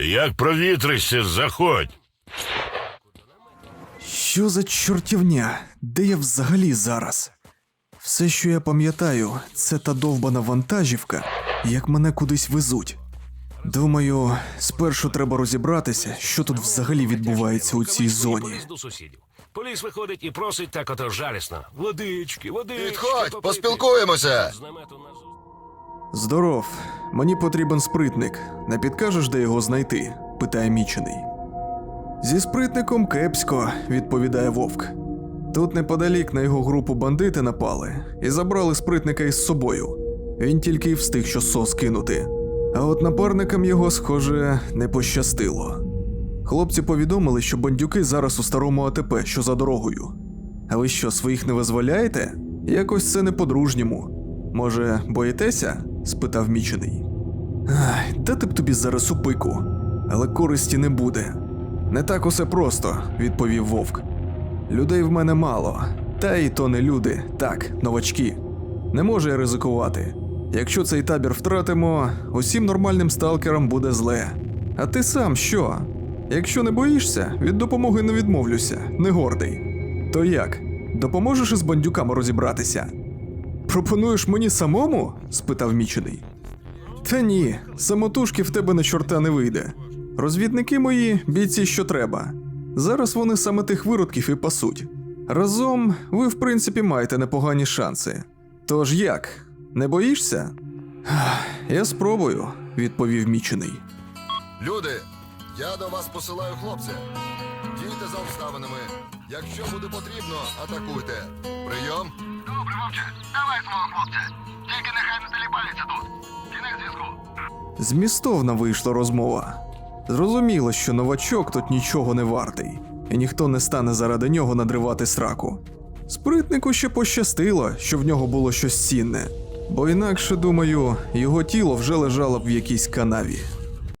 Як провітришся, заходь. Що за чортівня? Де я взагалі зараз? Все, що я пам'ятаю, це та довбана вантажівка, як мене кудись везуть. Думаю, спершу треба розібратися, що тут взагалі відбувається у цій зоні. До сусідів. Поліс виходить і просить так ото жалісно. Водички, водички. Підходь, попити. поспілкуємося. З намету на зу- Здоров, мені потрібен спритник. Не підкажеш, де його знайти? питає мічений. Зі спритником кепсько, відповідає вовк. Тут неподалік на його групу бандити напали і забрали спритника із собою. Він тільки й встиг що сос кинути. А от напарникам його, схоже, не пощастило. Хлопці повідомили, що бандюки зараз у старому АТП, що за дорогою. А ви що, своїх не визволяєте? Якось це не по-дружньому. Може, боїтеся? спитав мічений. Ай, дати б тобі зараз у пику, але користі не буде. Не так усе просто, відповів вовк. Людей в мене мало, та й то не люди, так, новачки. Не можу я ризикувати. Якщо цей табір втратимо, усім нормальним сталкерам буде зле. А ти сам що? Якщо не боїшся, від допомоги не відмовлюся, не гордий. То як? Допоможеш із бандюками розібратися? Пропонуєш мені самому? спитав мічений. Та ні, самотужки в тебе на чорта не вийде. Розвідники мої бійці, що треба. Зараз вони саме тих виродків і пасуть. Разом ви, в принципі, маєте непогані шанси. Тож як? Не боїшся? Я спробую, відповів мічений. Люди, я до вас посилаю хлопця. Дійте за обставинами. Якщо буде потрібно, атакуйте. Прийом. Добре, вовче, давай свого хлопця. Тільки нехай не теліпається тут. Змістовна вийшла розмова. Зрозуміло, що новачок тут нічого не вартий, і ніхто не стане заради нього надривати сраку. Спритнику ще пощастило, що в нього було щось цінне, бо інакше, думаю, його тіло вже лежало б в якійсь канаві.